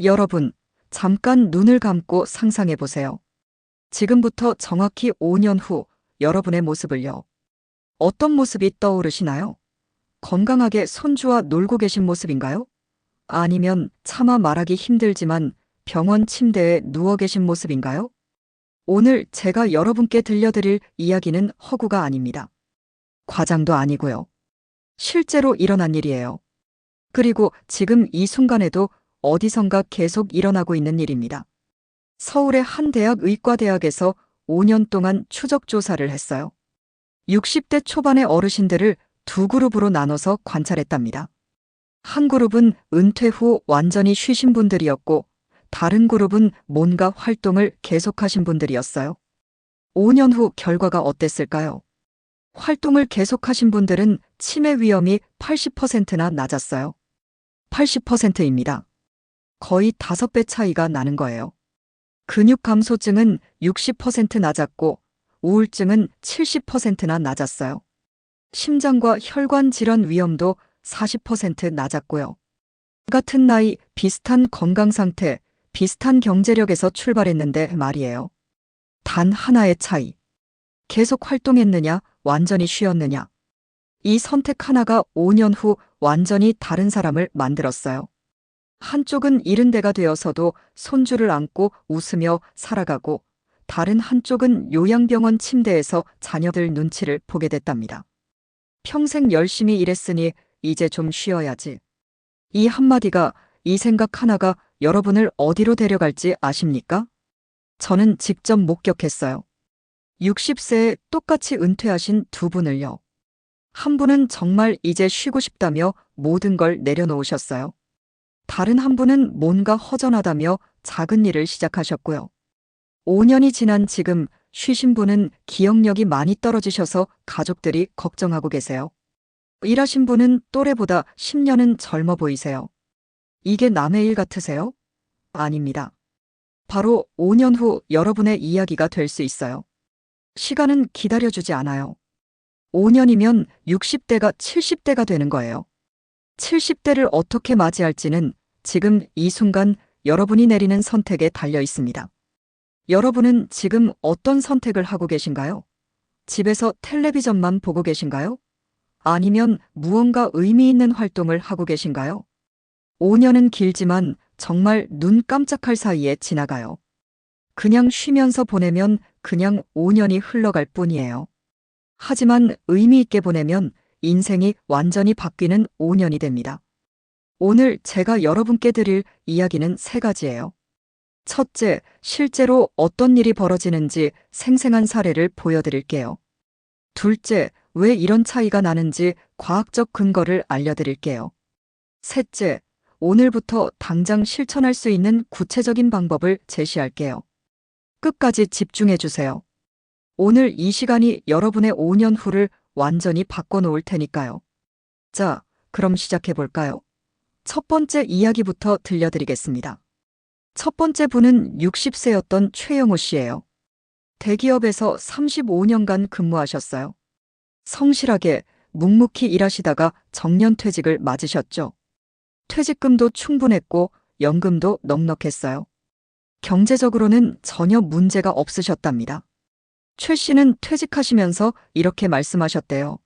여러분, 잠깐 눈을 감고 상상해 보세요. 지금부터 정확히 5년 후 여러분의 모습을요. 어떤 모습이 떠오르시나요? 건강하게 손주와 놀고 계신 모습인가요? 아니면 차마 말하기 힘들지만 병원 침대에 누워 계신 모습인가요? 오늘 제가 여러분께 들려드릴 이야기는 허구가 아닙니다. 과장도 아니고요. 실제로 일어난 일이에요. 그리고 지금 이 순간에도 어디선가 계속 일어나고 있는 일입니다. 서울의 한 대학 의과대학에서 5년 동안 추적 조사를 했어요. 60대 초반의 어르신들을 두 그룹으로 나눠서 관찰했답니다. 한 그룹은 은퇴 후 완전히 쉬신 분들이었고, 다른 그룹은 뭔가 활동을 계속하신 분들이었어요. 5년 후 결과가 어땠을까요? 활동을 계속하신 분들은 치매 위험이 80%나 낮았어요. 80%입니다. 거의 5배 차이가 나는 거예요. 근육 감소증은 60% 낮았고 우울증은 70%나 낮았어요. 심장과 혈관 질환 위험도 40% 낮았고요. 같은 나이, 비슷한 건강 상태, 비슷한 경제력에서 출발했는데 말이에요. 단 하나의 차이. 계속 활동했느냐, 완전히 쉬었느냐. 이 선택 하나가 5년 후 완전히 다른 사람을 만들었어요. 한쪽은 이른 대가 되어서도 손주를 안고 웃으며 살아가고 다른 한쪽은 요양병원 침대에서 자녀들 눈치를 보게 됐답니다. 평생 열심히 일했으니 이제 좀 쉬어야지. 이 한마디가 이 생각 하나가 여러분을 어디로 데려갈지 아십니까? 저는 직접 목격했어요. 60세에 똑같이 은퇴하신 두 분을요. 한 분은 정말 이제 쉬고 싶다며 모든 걸 내려놓으셨어요. 다른 한 분은 뭔가 허전하다며 작은 일을 시작하셨고요. 5년이 지난 지금 쉬신 분은 기억력이 많이 떨어지셔서 가족들이 걱정하고 계세요. 일하신 분은 또래보다 10년은 젊어 보이세요. 이게 남의 일 같으세요? 아닙니다. 바로 5년 후 여러분의 이야기가 될 수 있어요. 시간은 기다려주지 않아요. 5년이면 60대가 70대가 되는 거예요. 70대를 어떻게 맞이할지는 지금 이 순간 여러분이 내리는 선택에 달려 있습니다. 여러분은 지금 어떤 선택을 하고 계신가요? 집에서 텔레비전만 보고 계신가요? 아니면 무언가 의미 있는 활동을 하고 계신가요? 5년은 길지만 정말 눈 깜짝할 사이에 지나가요. 그냥 쉬면서 보내면 그냥 5년이 흘러갈 뿐이에요. 하지만 의미 있게 보내면 인생이 완전히 바뀌는 5년이 됩니다. 오늘 제가 여러분께 드릴 이야기는 세 가지예요. 첫째, 실제로 어떤 일이 벌어지는지 생생한 사례를 보여드릴게요. 둘째, 왜 이런 차이가 나는지 과학적 근거를 알려드릴게요. 셋째, 오늘부터 당장 실천할 수 있는 구체적인 방법을 제시할게요. 끝까지 집중해 주세요. 오늘 이 시간이 여러분의 5년 후를 완전히 바꿔놓을 테니까요. 자, 그럼 시작해 볼까요? 첫 번째 이야기부터 들려드리겠습니다. 첫 번째 분은 60세였던 최영호 씨예요. 대기업에서 35년간 근무하셨어요. 성실하게 묵묵히 일하시다가 정년퇴직을 맞으셨죠. 퇴직금도 충분했고 연금도 넉넉했어요. 경제적으로는 전혀 문제가 없으셨답니다. 최 씨는 퇴직하시면서 이렇게 말씀하셨대요.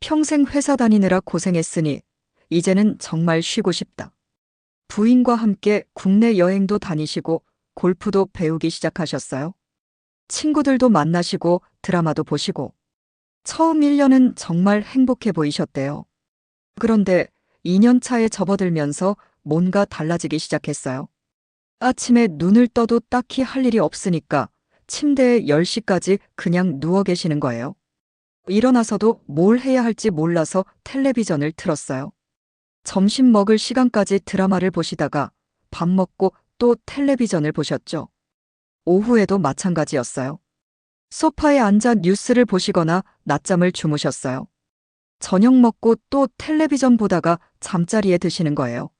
평생 회사 다니느라 고생했으니 이제는 정말 쉬고 싶다. 부인과 함께 국내 여행도 다니시고 골프도 배우기 시작하셨어요. 친구들도 만나시고 드라마도 보시고 처음 1년은 정말 행복해 보이셨대요. 그런데 2년 차에 접어들면서 뭔가 달라지기 시작했어요. 아침에 눈을 떠도 딱히 할 일이 없으니까 침대에 10시까지 그냥 누워 계시는 거예요. 일어나서도 뭘 해야 할지 몰라서 텔레비전을 틀었어요. 점심 먹을 시간까지 드라마를 보시다가 밥 먹고 또 텔레비전을 보셨죠. 오후에도 마찬가지였어요. 소파에 앉아 뉴스를 보시거나 낮잠을 주무셨어요. 저녁 먹고 또 텔레비전 보다가 잠자리에 드시는 거예요.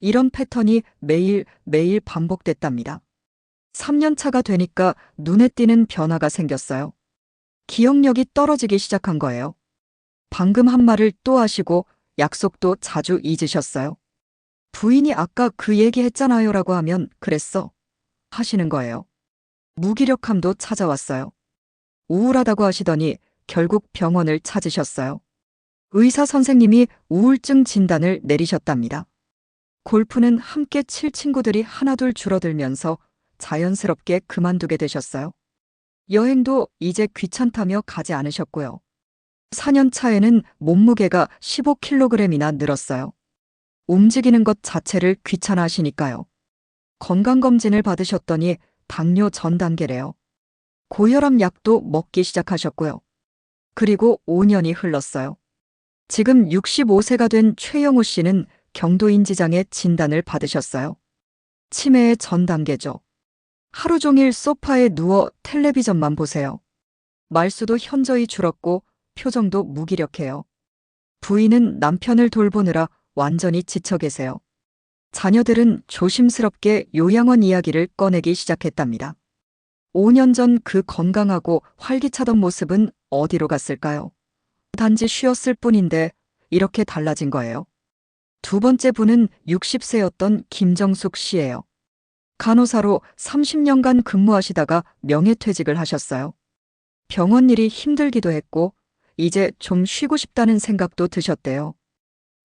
이런 패턴이 매일 매일 반복됐답니다. 3년 차가 되니까 눈에 띄는 변화가 생겼어요. 기억력이 떨어지기 시작한 거예요. 방금 한 말을 또 하시고 약속도 자주 잊으셨어요. 부인이 아까 그 얘기 했잖아요 라고 하면 그랬어. 하시는 거예요. 무기력함도 찾아왔어요. 우울하다고 하시더니 결국 병원을 찾으셨어요. 의사 선생님이 우울증 진단을 내리셨답니다. 골프는 함께 칠 친구들이 하나둘 줄어들면서 자연스럽게 그만두게 되셨어요. 여행도 이제 귀찮다며 가지 않으셨고요. 4년 차에는 몸무게가 15kg이나 늘었어요. 움직이는 것 자체를 귀찮아 하시니까요. 건강검진을 받으셨더니 당뇨 전 단계래요. 고혈압 약도 먹기 시작하셨고요. 그리고 5년이 흘렀어요. 지금 65세가 된 최영우 씨는 경도인지장애 진단을 받으셨어요. 치매의 전 단계죠. 하루 종일 소파에 누워 텔레비전만 보세요. 말수도 현저히 줄었고 표정도 무기력해요. 부인은 남편을 돌보느라 완전히 지쳐 계세요. 자녀들은 조심스럽게 요양원 이야기를 꺼내기 시작했답니다. 5년 전 그 건강하고 활기차던 모습은 어디로 갔을까요? 단지 쉬었을 뿐인데 이렇게 달라진 거예요. 두 번째 분은 60세였던 김정숙 씨예요. 간호사로 30년간 근무하시다가 명예퇴직을 하셨어요. 병원 일이 힘들기도 했고 이제 좀 쉬고 싶다는 생각도 드셨대요.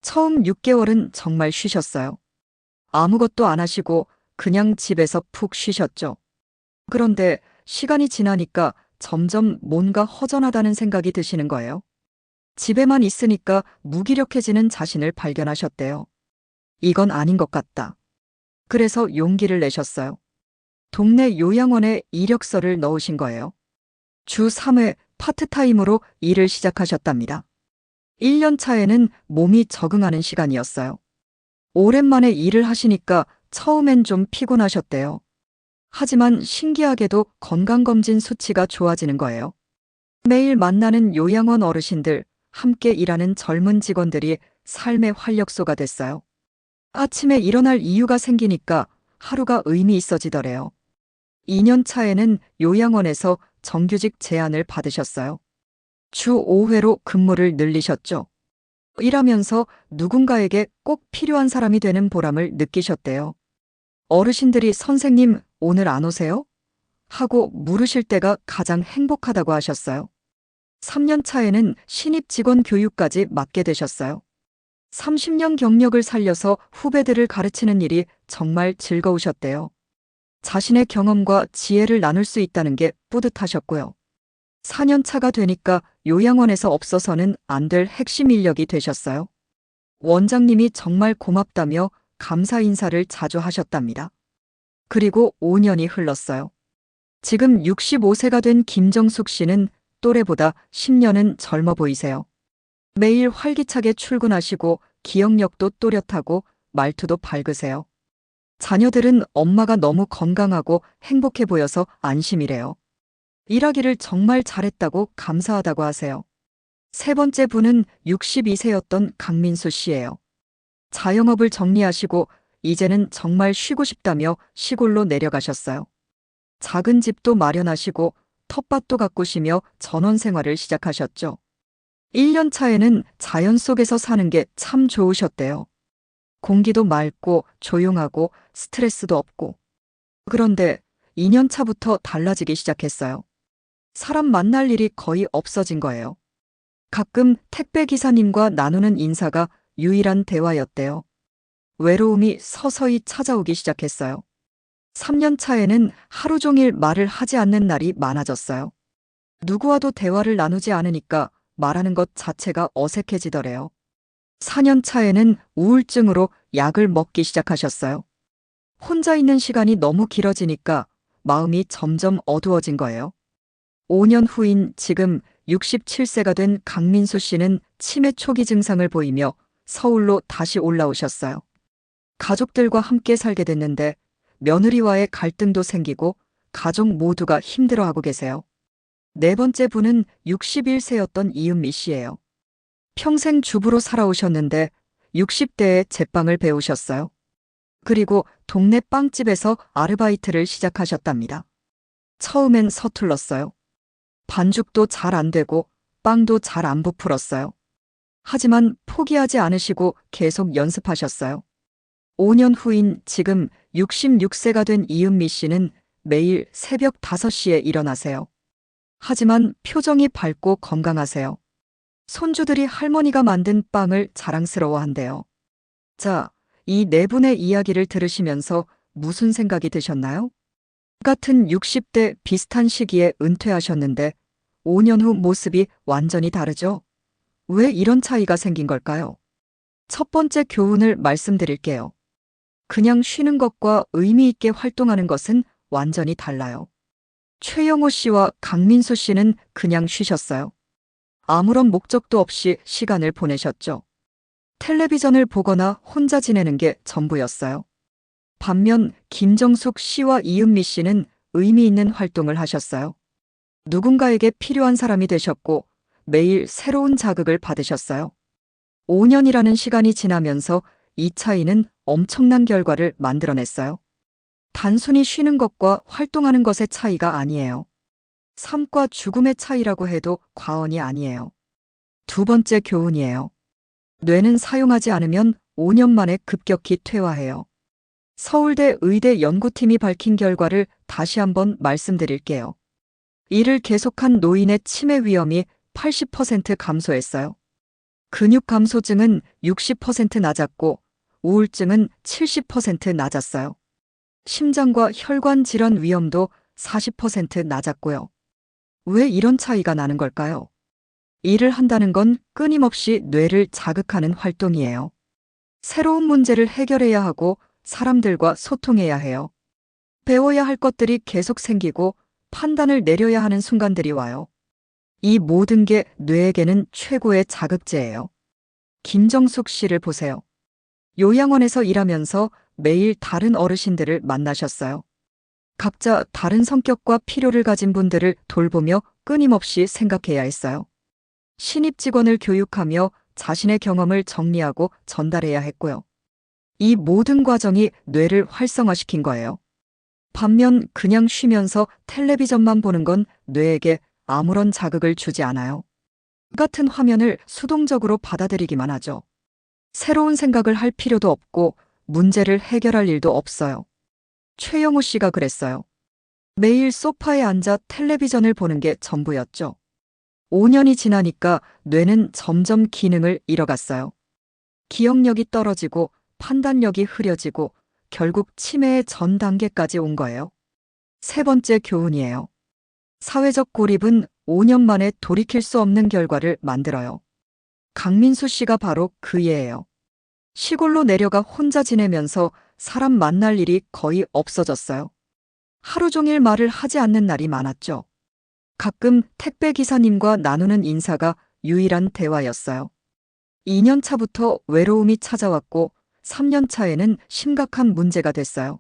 처음 6개월은 정말 쉬셨어요. 아무것도 안 하시고 그냥 집에서 푹 쉬셨죠. 그런데 시간이 지나니까 점점 뭔가 허전하다는 생각이 드시는 거예요. 집에만 있으니까 무기력해지는 자신을 발견하셨대요. 이건 아닌 것 같다. 그래서 용기를 내셨어요. 동네 요양원에 이력서를 넣으신 거예요. 주 3회 파트타임으로 일을 시작하셨답니다. 1년 차에는 몸이 적응하는 시간이었어요. 오랜만에 일을 하시니까 처음엔 좀 피곤하셨대요. 하지만 신기하게도 건강검진 수치가 좋아지는 거예요. 매일 만나는 요양원 어르신들, 함께 일하는 젊은 직원들이 삶의 활력소가 됐어요. 아침에 일어날 이유가 생기니까 하루가 의미 있어지더래요. 2년 차에는 요양원에서 정규직 제안을 받으셨어요. 주 5회로 근무를 늘리셨죠. 일하면서 누군가에게 꼭 필요한 사람이 되는 보람을 느끼셨대요. 어르신들이 선생님, 오늘 안 오세요? 하고 물으실 때가 가장 행복하다고 하셨어요. 3년 차에는 신입 직원 교육까지 맡게 되셨어요. 30년 경력을 살려서 후배들을 가르치는 일이 정말 즐거우셨대요. 자신의 경험과 지혜를 나눌 수 있다는 게 뿌듯하셨고요. 4년 차가 되니까 요양원에서 없어서는 안 될 핵심 인력이 되셨어요. 원장님이 정말 고맙다며 감사 인사를 자주 하셨답니다. 그리고 5년이 흘렀어요. 지금 65세가 된 김정숙 씨는 또래보다 10년은 젊어 보이세요. 매일 활기차게 출근하시고 기억력도 또렷하고 말투도 밝으세요. 자녀들은 엄마가 너무 건강하고 행복해 보여서 안심이래요. 일하기를 정말 잘했다고 감사하다고 하세요. 세 번째 분은 62세였던 강민수 씨예요. 자영업을 정리하시고 이제는 정말 쉬고 싶다며 시골로 내려가셨어요. 작은 집도 마련하시고 텃밭도 가꾸시며 전원 생활을 시작하셨죠. 1년 차에는 자연 속에서 사는 게 참 좋으셨대요. 공기도 맑고 조용하고 스트레스도 없고. 그런데 2년 차부터 달라지기 시작했어요. 사람 만날 일이 거의 없어진 거예요. 가끔 택배 기사님과 나누는 인사가 유일한 대화였대요. 외로움이 서서히 찾아오기 시작했어요. 3년 차에는 하루 종일 말을 하지 않는 날이 많아졌어요. 누구와도 대화를 나누지 않으니까 말하는 것 자체가 어색해지더래요. 4년 차에는 우울증으로 약을 먹기 시작하셨어요. 혼자 있는 시간이 너무 길어지니까 마음이 점점 어두워진 거예요. 5년 후인 지금 67세가 된 강민수 씨는 치매 초기 증상을 보이며 서울로 다시 올라오셨어요. 가족들과 함께 살게 됐는데 며느리와의 갈등도 생기고 가족 모두가 힘들어하고 계세요. 네 번째 분은 61세였던 이은미 씨예요. 평생 주부로 살아오셨는데 60대에 제빵을 배우셨어요. 그리고 동네 빵집에서 아르바이트를 시작하셨답니다. 처음엔 서툴렀어요. 반죽도 잘 안 되고 빵도 잘 안 부풀었어요. 하지만 포기하지 않으시고 계속 연습하셨어요. 5년 후인 지금 66세가 된 이은미 씨는 매일 새벽 5시에 일어나세요. 하지만 표정이 밝고 건강하세요. 손주들이 할머니가 만든 빵을 자랑스러워 한대요. 자, 이 네 분의 이야기를 들으시면서 무슨 생각이 드셨나요? 같은 60대 비슷한 시기에 은퇴하셨는데 5년 후 모습이 완전히 다르죠? 왜 이런 차이가 생긴 걸까요? 첫 번째 교훈을 말씀드릴게요. 그냥 쉬는 것과 의미 있게 활동하는 것은 완전히 달라요. 최영호 씨와 강민수 씨는 그냥 쉬셨어요. 아무런 목적도 없이 시간을 보내셨죠. 텔레비전을 보거나 혼자 지내는 게 전부였어요. 반면 김정숙 씨와 이은미 씨는 의미 있는 활동을 하셨어요. 누군가에게 필요한 사람이 되셨고 매일 새로운 자극을 받으셨어요. 5년이라는 시간이 지나면서 이 차이는 엄청난 결과를 만들어냈어요. 단순히 쉬는 것과 활동하는 것의 차이가 아니에요. 삶과 죽음의 차이라고 해도 과언이 아니에요. 두 번째 교훈이에요. 뇌는 사용하지 않으면 5년 만에 급격히 퇴화해요. 서울대 의대 연구팀이 밝힌 결과를 다시 한번 말씀드릴게요. 일을 계속한 노인의 치매 위험이 80% 감소했어요. 근육 감소증은 60% 낮았고 우울증은 70% 낮았어요. 심장과 혈관 질환 위험도 40% 낮았고요. 왜 이런 차이가 나는 걸까요? 일을 한다는 건 끊임없이 뇌를 자극하는 활동이에요. 새로운 문제를 해결해야 하고 사람들과 소통해야 해요. 배워야 할 것들이 계속 생기고 판단을 내려야 하는 순간들이 와요. 이 모든 게 뇌에게는 최고의 자극제예요. 김정숙 씨를 보세요. 요양원에서 일하면서 매일 다른 어르신들을 만나셨어요. 각자 다른 성격과 필요를 가진 분들을 돌보며 끊임없이 생각해야 했어요. 신입 직원을 교육하며 자신의 경험을 정리하고 전달해야 했고요. 이 모든 과정이 뇌를 활성화시킨 거예요. 반면 그냥 쉬면서 텔레비전만 보는 건 뇌에게 아무런 자극을 주지 않아요. 같은 화면을 수동적으로 받아들이기만 하죠. 새로운 생각을 할 필요도 없고 문제를 해결할 일도 없어요. 최영우 씨가 그랬어요. 매일 소파에 앉아 텔레비전을 보는 게 전부였죠. 5년이 지나니까 뇌는 점점 기능을 잃어갔어요. 기억력이 떨어지고 판단력이 흐려지고 결국 치매의 전 단계까지 온 거예요. 세 번째 교훈이에요. 사회적 고립은 5년 만에 돌이킬 수 없는 결과를 만들어요. 강민수 씨가 바로 그 예예요. 시골로 내려가 혼자 지내면서 사람 만날 일이 거의 없어졌어요. 하루 종일 말을 하지 않는 날이 많았죠. 가끔 택배 기사님과 나누는 인사가 유일한 대화였어요. 2년 차부터 외로움이 찾아왔고 3년 차에는 심각한 문제가 됐어요.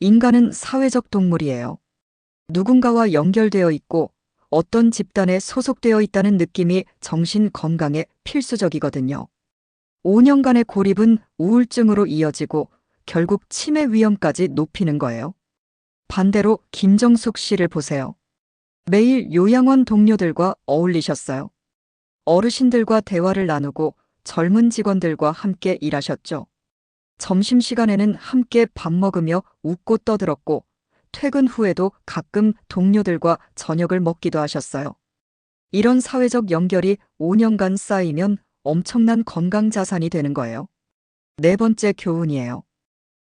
인간은 사회적 동물이에요. 누군가와 연결되어 있고 어떤 집단에 소속되어 있다는 느낌이 정신 건강에 필수적이거든요. 5년간의 고립은 우울증으로 이어지고 결국 치매 위험까지 높이는 거예요. 반대로 김정숙 씨를 보세요. 매일 요양원 동료들과 어울리셨어요. 어르신들과 대화를 나누고 젊은 직원들과 함께 일하셨죠. 점심시간에는 함께 밥 먹으며 웃고 떠들었고 퇴근 후에도 가끔 동료들과 저녁을 먹기도 하셨어요. 이런 사회적 연결이 5년간 쌓이면 엄청난 건강 자산이 되는 거예요. 네 번째 교훈이에요.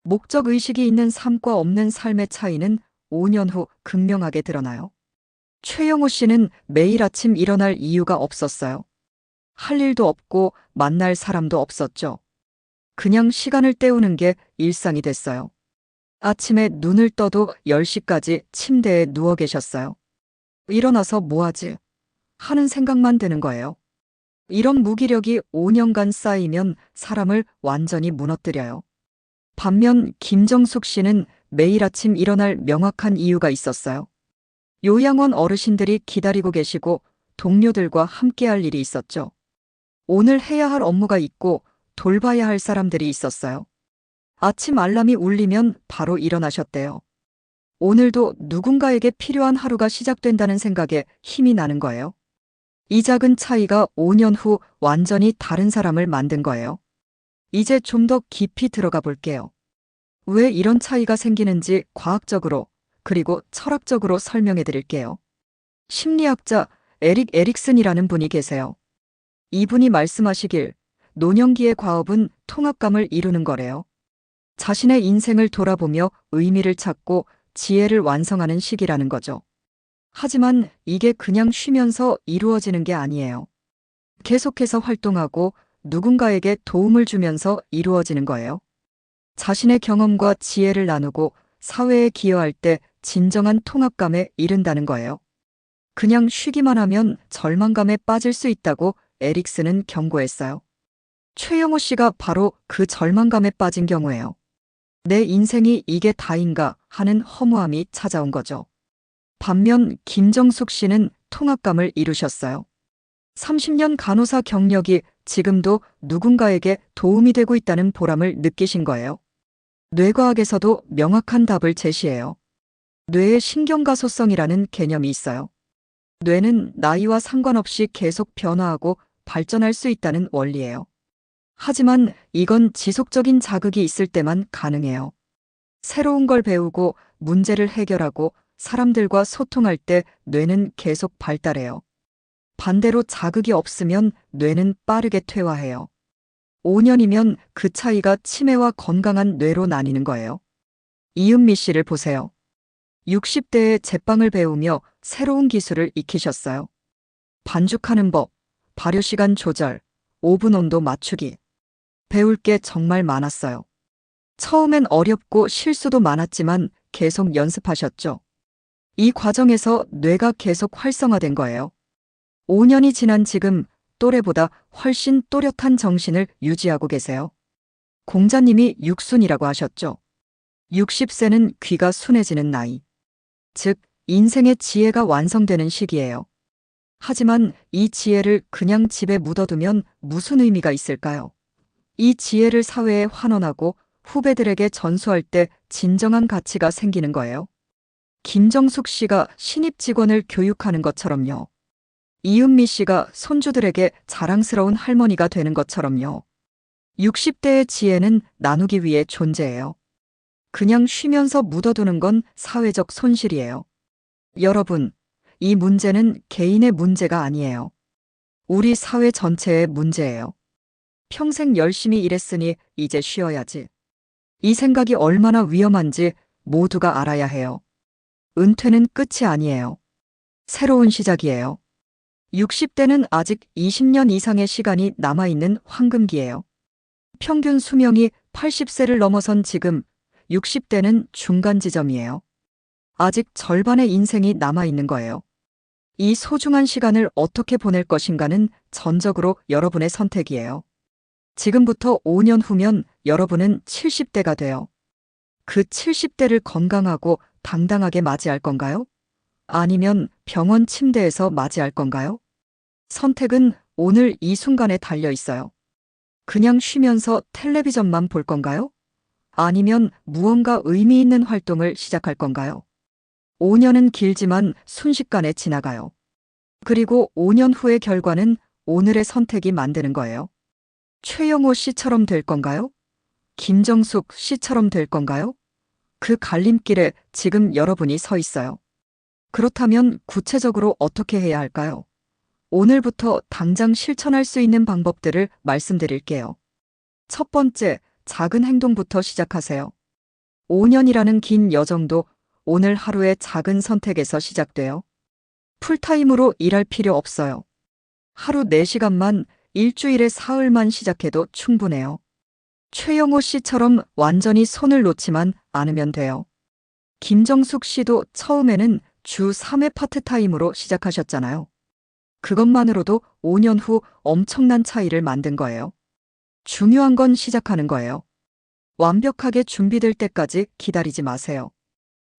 목적 의식이 있는 삶과 없는 삶의 차이는 5년 후 극명하게 드러나요. 최영호 씨는 매일 아침 일어날 이유가 없었어요. 할 일도 없고 만날 사람도 없었죠. 그냥 시간을 때우는 게 일상이 됐어요. 아침에 눈을 떠도 10시까지 침대에 누워 계셨어요. 일어나서 뭐하지? 하는 생각만 드는 거예요. 이런 무기력이 5년간 쌓이면 사람을 완전히 무너뜨려요. 반면 김정숙 씨는 매일 아침 일어날 명확한 이유가 있었어요. 요양원 어르신들이 기다리고 계시고 동료들과 함께 할 일이 있었죠. 오늘 해야 할 업무가 있고 돌봐야 할 사람들이 있었어요. 아침 알람이 울리면 바로 일어나셨대요. 오늘도 누군가에게 필요한 하루가 시작된다는 생각에 힘이 나는 거예요. 이 작은 차이가 5년 후 완전히 다른 사람을 만든 거예요. 이제 좀 더 깊이 들어가 볼게요. 왜 이런 차이가 생기는지 과학적으로 그리고 철학적으로 설명해 드릴게요. 심리학자 에릭 에릭슨이라는 분이 계세요. 이분이 말씀하시길 노년기의 과업은 통합감을 이루는 거래요. 자신의 인생을 돌아보며 의미를 찾고 지혜를 완성하는 시기라는 거죠. 하지만 이게 그냥 쉬면서 이루어지는 게 아니에요. 계속해서 활동하고 누군가에게 도움을 주면서 이루어지는 거예요. 자신의 경험과 지혜를 나누고 사회에 기여할 때 진정한 통합감에 이른다는 거예요. 그냥 쉬기만 하면 절망감에 빠질 수 있다고 에릭슨은 경고했어요. 최영호 씨가 바로 그 절망감에 빠진 경우예요. 내 인생이 이게 다인가 하는 허무함이 찾아온 거죠. 반면 김정숙 씨는 통합감을 이루셨어요. 30년 간호사 경력이 지금도 누군가에게 도움이 되고 있다는 보람을 느끼신 거예요. 뇌과학에서도 명확한 답을 제시해요. 뇌의 신경가소성이라는 개념이 있어요. 뇌는 나이와 상관없이 계속 변화하고 발전할 수 있다는 원리예요. 하지만 이건 지속적인 자극이 있을 때만 가능해요. 새로운 걸 배우고 문제를 해결하고 사람들과 소통할 때 뇌는 계속 발달해요. 반대로 자극이 없으면 뇌는 빠르게 퇴화해요. 5년이면 그 차이가 치매와 건강한 뇌로 나뉘는 거예요. 이은미 씨를 보세요. 60대에 제빵을 배우며 새로운 기술을 익히셨어요. 반죽하는 법, 발효 시간 조절, 오븐 온도 맞추기. 배울 게 정말 많았어요. 처음엔 어렵고 실수도 많았지만 계속 연습하셨죠. 이 과정에서 뇌가 계속 활성화된 거예요. 5년이 지난 지금 또래보다 훨씬 또렷한 정신을 유지하고 계세요. 공자님이 육순이라고 하셨죠. 60세는 귀가 순해지는 나이. 즉, 인생의 지혜가 완성되는 시기예요. 하지만 이 지혜를 그냥 집에 묻어두면 무슨 의미가 있을까요? 이 지혜를 사회에 환원하고 후배들에게 전수할 때 진정한 가치가 생기는 거예요. 김정숙 씨가 신입 직원을 교육하는 것처럼요. 이은미 씨가 손주들에게 자랑스러운 할머니가 되는 것처럼요. 60대의 지혜는 나누기 위해 존재해요. 그냥 쉬면서 묻어두는 건 사회적 손실이에요. 여러분, 이 문제는 개인의 문제가 아니에요. 우리 사회 전체의 문제예요. 평생 열심히 일했으니 이제 쉬어야지. 이 생각이 얼마나 위험한지 모두가 알아야 해요. 은퇴는 끝이 아니에요. 새로운 시작이에요. 60대는 아직 20년 이상의 시간이 남아있는 황금기예요. 평균 수명이 80세를 넘어선 지금 60대는 중간 지점이에요. 아직 절반의 인생이 남아있는 거예요. 이 소중한 시간을 어떻게 보낼 것인가는 전적으로 여러분의 선택이에요. 지금부터 5년 후면 여러분은 70대가 돼요. 그 70대를 건강하고 당당하게 맞이할 건가요? 아니면 병원 침대에서 맞이할 건가요? 선택은 오늘 이 순간에 달려 있어요. 그냥 쉬면서 텔레비전만 볼 건가요? 아니면 무언가 의미 있는 활동을 시작할 건가요? 5년은 길지만 순식간에 지나가요. 그리고 5년 후의 결과는 오늘의 선택이 만드는 거예요. 최영호 씨처럼 될 건가요? 김정숙 씨처럼 될 건가요? 그 갈림길에 지금 여러분이 서 있어요. 그렇다면 구체적으로 어떻게 해야 할까요? 오늘부터 당장 실천할 수 있는 방법들을 말씀드릴게요. 첫 번째, 작은 행동부터 시작하세요. 5년이라는 긴 여정도 오늘 하루의 작은 선택에서 시작돼요. 풀타임으로 일할 필요 없어요. 하루 4시간만 일주일에 사흘만 시작해도 충분해요. 최영호 씨처럼 완전히 손을 놓지만 않으면 돼요. 김정숙 씨도 처음에는 주 3회 파트타임으로 시작하셨잖아요. 그것만으로도 5년 후 엄청난 차이를 만든 거예요. 중요한 건 시작하는 거예요. 완벽하게 준비될 때까지 기다리지 마세요.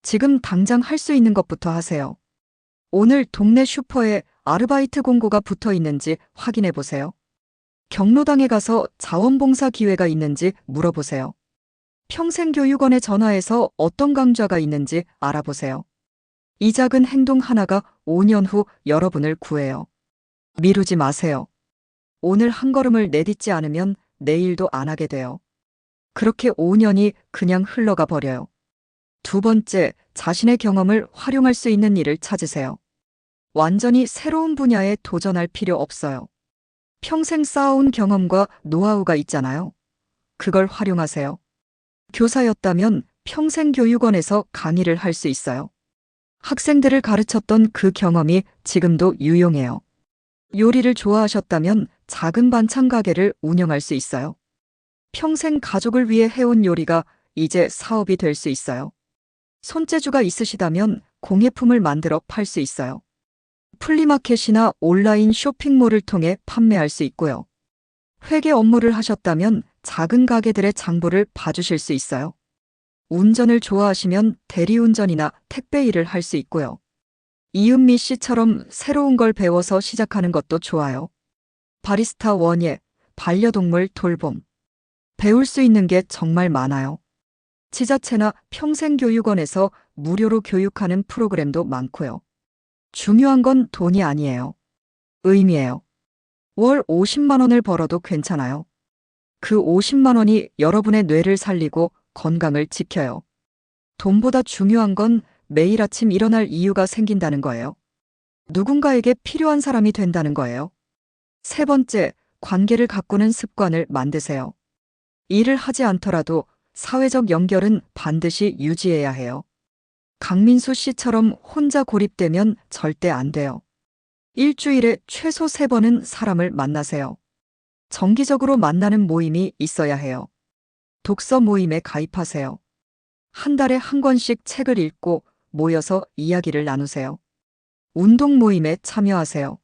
지금 당장 할 수 있는 것부터 하세요. 오늘 동네 슈퍼에 아르바이트 공고가 붙어 있는지 확인해 보세요. 경로당에 가서 자원봉사 기회가 있는지 물어보세요. 평생교육원에 전화해서 어떤 강좌가 있는지 알아보세요. 이 작은 행동 하나가 5년 후 여러분을 구해요. 미루지 마세요. 오늘 한 걸음을 내딛지 않으면 내일도 안 하게 돼요. 그렇게 5년이 그냥 흘러가 버려요. 두 번째, 자신의 경험을 활용할 수 있는 일을 찾으세요. 완전히 새로운 분야에 도전할 필요 없어요. 평생 쌓아온 경험과 노하우가 있잖아요. 그걸 활용하세요. 교사였다면 평생 교육원에서 강의를 할 수 있어요. 학생들을 가르쳤던 그 경험이 지금도 유용해요. 요리를 좋아하셨다면 작은 반찬 가게를 운영할 수 있어요. 평생 가족을 위해 해온 요리가 이제 사업이 될 수 있어요. 손재주가 있으시다면 공예품을 만들어 팔 수 있어요. 플리마켓이나 온라인 쇼핑몰을 통해 판매할 수 있고요. 회계 업무를 하셨다면 작은 가게들의 장부를 봐주실 수 있어요. 운전을 좋아하시면 대리운전이나 택배 일을 할 수 있고요. 이은미 씨처럼 새로운 걸 배워서 시작하는 것도 좋아요. 바리스타 원예, 반려동물 돌봄. 배울 수 있는 게 정말 많아요. 지자체나 평생교육원에서 무료로 교육하는 프로그램도 많고요. 중요한 건 돈이 아니에요. 의미예요. 월 50만 원을 벌어도 괜찮아요. 그 50만 원이 여러분의 뇌를 살리고 건강을 지켜요. 돈보다 중요한 건 매일 아침 일어날 이유가 생긴다는 거예요. 누군가에게 필요한 사람이 된다는 거예요. 세 번째, 관계를 가꾸는 습관을 만드세요. 일을 하지 않더라도 사회적 연결은 반드시 유지해야 해요. 강민수 씨처럼 혼자 고립되면 절대 안 돼요. 일주일에 최소 세번은 사람을 만나세요. 정기적으로 만나는 모임이 있어야 해요. 독서 모임에 가입하세요. 한 달에 한 권씩 책을 읽고 모여서 이야기를 나누세요. 운동 모임에 참여하세요.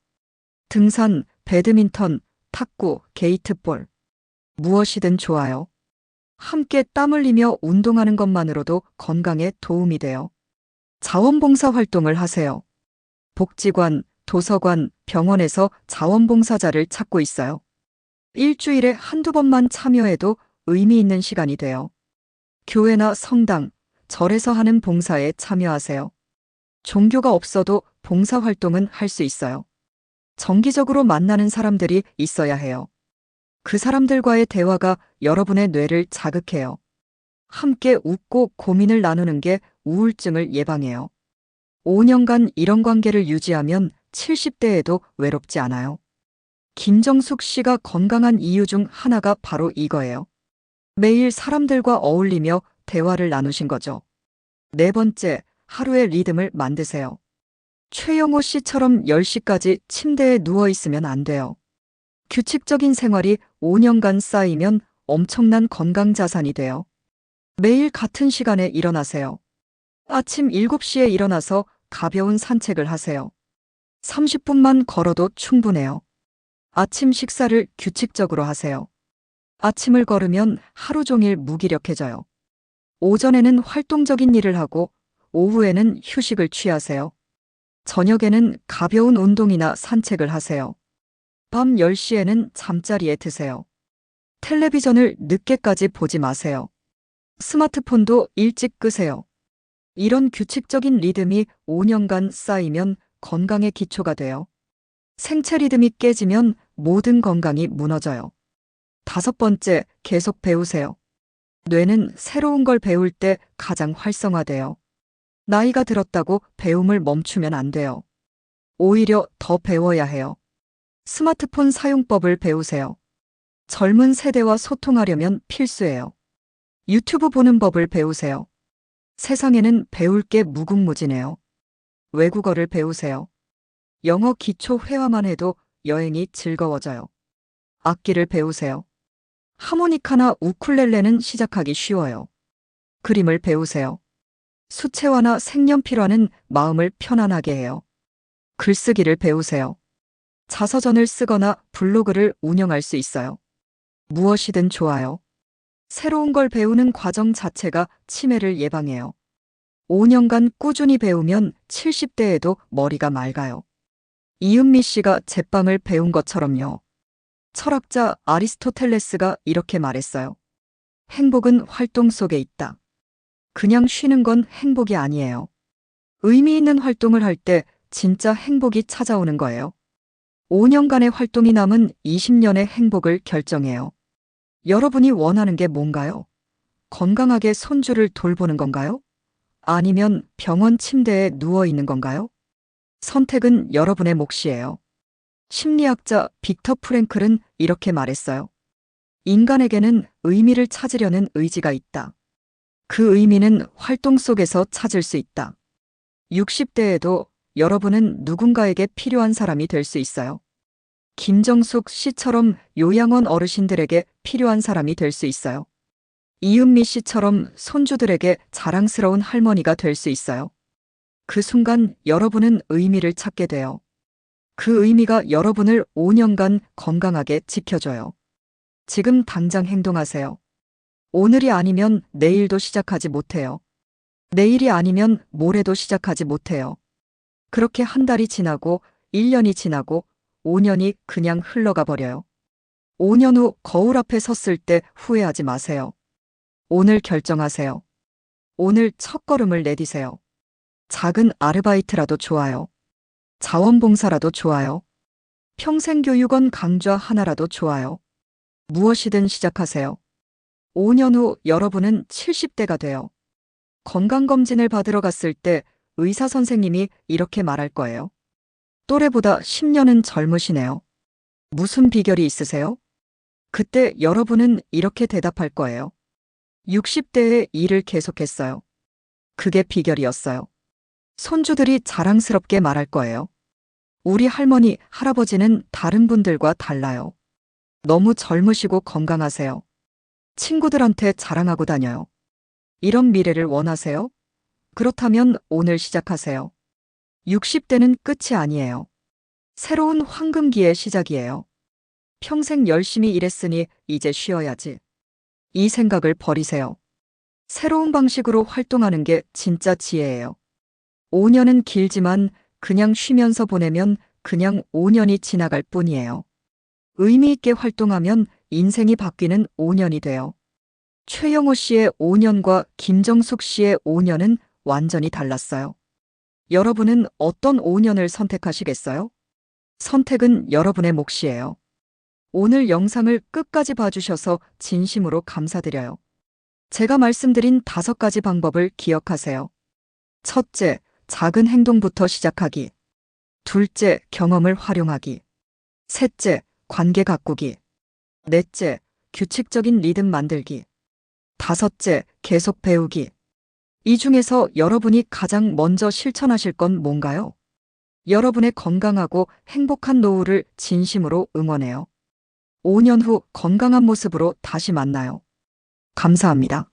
등산, 배드민턴, 탁구, 게이트볼. 무엇이든 좋아요. 함께 땀 흘리며 운동하는 것만으로도 건강에 도움이 돼요. 자원봉사 활동을 하세요. 복지관, 도서관, 병원에서 자원봉사자를 찾고 있어요. 일주일에 한두 번만 참여해도 의미 있는 시간이 돼요. 교회나 성당, 절에서 하는 봉사에 참여하세요. 종교가 없어도 봉사 활동은 할 수 있어요. 정기적으로 만나는 사람들이 있어야 해요. 그 사람들과의 대화가 여러분의 뇌를 자극해요. 함께 웃고 고민을 나누는 게 우울증을 예방해요. 5년간 이런 관계를 유지하면 70대에도 외롭지 않아요. 김정숙 씨가 건강한 이유 중 하나가 바로 이거예요. 매일 사람들과 어울리며 대화를 나누신 거죠. 네 번째, 하루의 리듬을 만드세요. 최영호 씨처럼 10시까지 침대에 누워 있으면 안 돼요. 규칙적인 생활이 5년간 쌓이면 엄청난 건강 자산이 돼요. 매일 같은 시간에 일어나세요. 아침 7시에 일어나서 가벼운 산책을 하세요. 30분만 걸어도 충분해요. 아침 식사를 규칙적으로 하세요. 아침을 걸으면 하루 종일 무기력해져요. 오전에는 활동적인 일을 하고 오후에는 휴식을 취하세요. 저녁에는 가벼운 운동이나 산책을 하세요. 밤 10시에는 잠자리에 드세요. 텔레비전을 늦게까지 보지 마세요. 스마트폰도 일찍 끄세요. 이런 규칙적인 리듬이 5년간 쌓이면 건강의 기초가 돼요. 생체 리듬이 깨지면 모든 건강이 무너져요. 다섯 번째, 계속 배우세요. 뇌는 새로운 걸 배울 때 가장 활성화돼요. 나이가 들었다고 배움을 멈추면 안 돼요. 오히려 더 배워야 해요. 스마트폰 사용법을 배우세요. 젊은 세대와 소통하려면 필수예요. 유튜브 보는 법을 배우세요. 세상에는 배울 게 무궁무진해요. 외국어를 배우세요. 영어 기초 회화만 해도 여행이 즐거워져요. 악기를 배우세요. 하모니카나 우쿨렐레는 시작하기 쉬워요. 그림을 배우세요. 수채화나 색연필화는 마음을 편안하게 해요. 글쓰기를 배우세요. 자서전을 쓰거나 블로그를 운영할 수 있어요. 무엇이든 좋아요. 새로운 걸 배우는 과정 자체가 치매를 예방해요. 5년간 꾸준히 배우면 70대에도 머리가 맑아요. 이은미 씨가 제빵을 배운 것처럼요. 철학자 아리스토텔레스가 이렇게 말했어요. 행복은 활동 속에 있다. 그냥 쉬는 건 행복이 아니에요. 의미 있는 활동을 할 때 진짜 행복이 찾아오는 거예요. 5년간의 활동이 남은 20년의 행복을 결정해요. 여러분이 원하는 게 뭔가요? 건강하게 손주를 돌보는 건가요? 아니면 병원 침대에 누워 있는 건가요? 선택은 여러분의 몫이에요. 심리학자 빅터 프랭클은 이렇게 말했어요. 인간에게는 의미를 찾으려는 의지가 있다. 그 의미는 활동 속에서 찾을 수 있다. 60대에도 여러분은 누군가에게 필요한 사람이 될 수 있어요. 김정숙 씨처럼 요양원 어르신들에게 필요한 사람이 될 수 있어요. 이은미 씨처럼 손주들에게 자랑스러운 할머니가 될 수 있어요. 그 순간 여러분은 의미를 찾게 돼요. 그 의미가 여러분을 5년간 건강하게 지켜줘요. 지금 당장 행동하세요. 오늘이 아니면 내일도 시작하지 못해요. 내일이 아니면 모레도 시작하지 못해요. 그렇게 한 달이 지나고 1년이 지나고 5년이 그냥 흘러가 버려요. 5년 후 거울 앞에 섰을 때 후회하지 마세요. 오늘 결정하세요. 오늘 첫 걸음을 내디세요. 작은 아르바이트라도 좋아요. 자원봉사라도 좋아요. 평생교육원 강좌 하나라도 좋아요. 무엇이든 시작하세요. 5년 후 여러분은 70대가 돼요. 건강검진을 받으러 갔을 때 의사 선생님이 이렇게 말할 거예요. 또래보다 10년은 젊으시네요. 무슨 비결이 있으세요? 그때 여러분은 이렇게 대답할 거예요. 60대에 일을 계속했어요. 그게 비결이었어요. 손주들이 자랑스럽게 말할 거예요. 우리 할머니, 할아버지는 다른 분들과 달라요. 너무 젊으시고 건강하세요. 친구들한테 자랑하고 다녀요. 이런 미래를 원하세요? 그렇다면 오늘 시작하세요. 60대는 끝이 아니에요. 새로운 황금기의 시작이에요. 평생 열심히 일했으니 이제 쉬어야지. 이 생각을 버리세요. 새로운 방식으로 활동하는 게 진짜 지혜예요. 5년은 길지만 그냥 쉬면서 보내면 그냥 5년이 지나갈 뿐이에요. 의미 있게 활동하면 인생이 바뀌는 5년이 돼요. 최영호 씨의 5년과 김정숙 씨의 5년은 완전히 달랐어요. 여러분은 어떤 5년을 선택하시겠어요? 선택은 여러분의 몫이에요. 오늘 영상을 끝까지 봐주셔서 진심으로 감사드려요. 제가 말씀드린 다섯 가지 방법을 기억하세요. 첫째, 작은 행동부터 시작하기. 둘째, 경험을 활용하기. 셋째, 관계 가꾸기. 넷째, 규칙적인 리듬 만들기. 다섯째, 계속 배우기. 이 중에서 여러분이 가장 먼저 실천하실 건 뭔가요? 여러분의 건강하고 행복한 노후를 진심으로 응원해요. 5년 후 건강한 모습으로 다시 만나요. 감사합니다.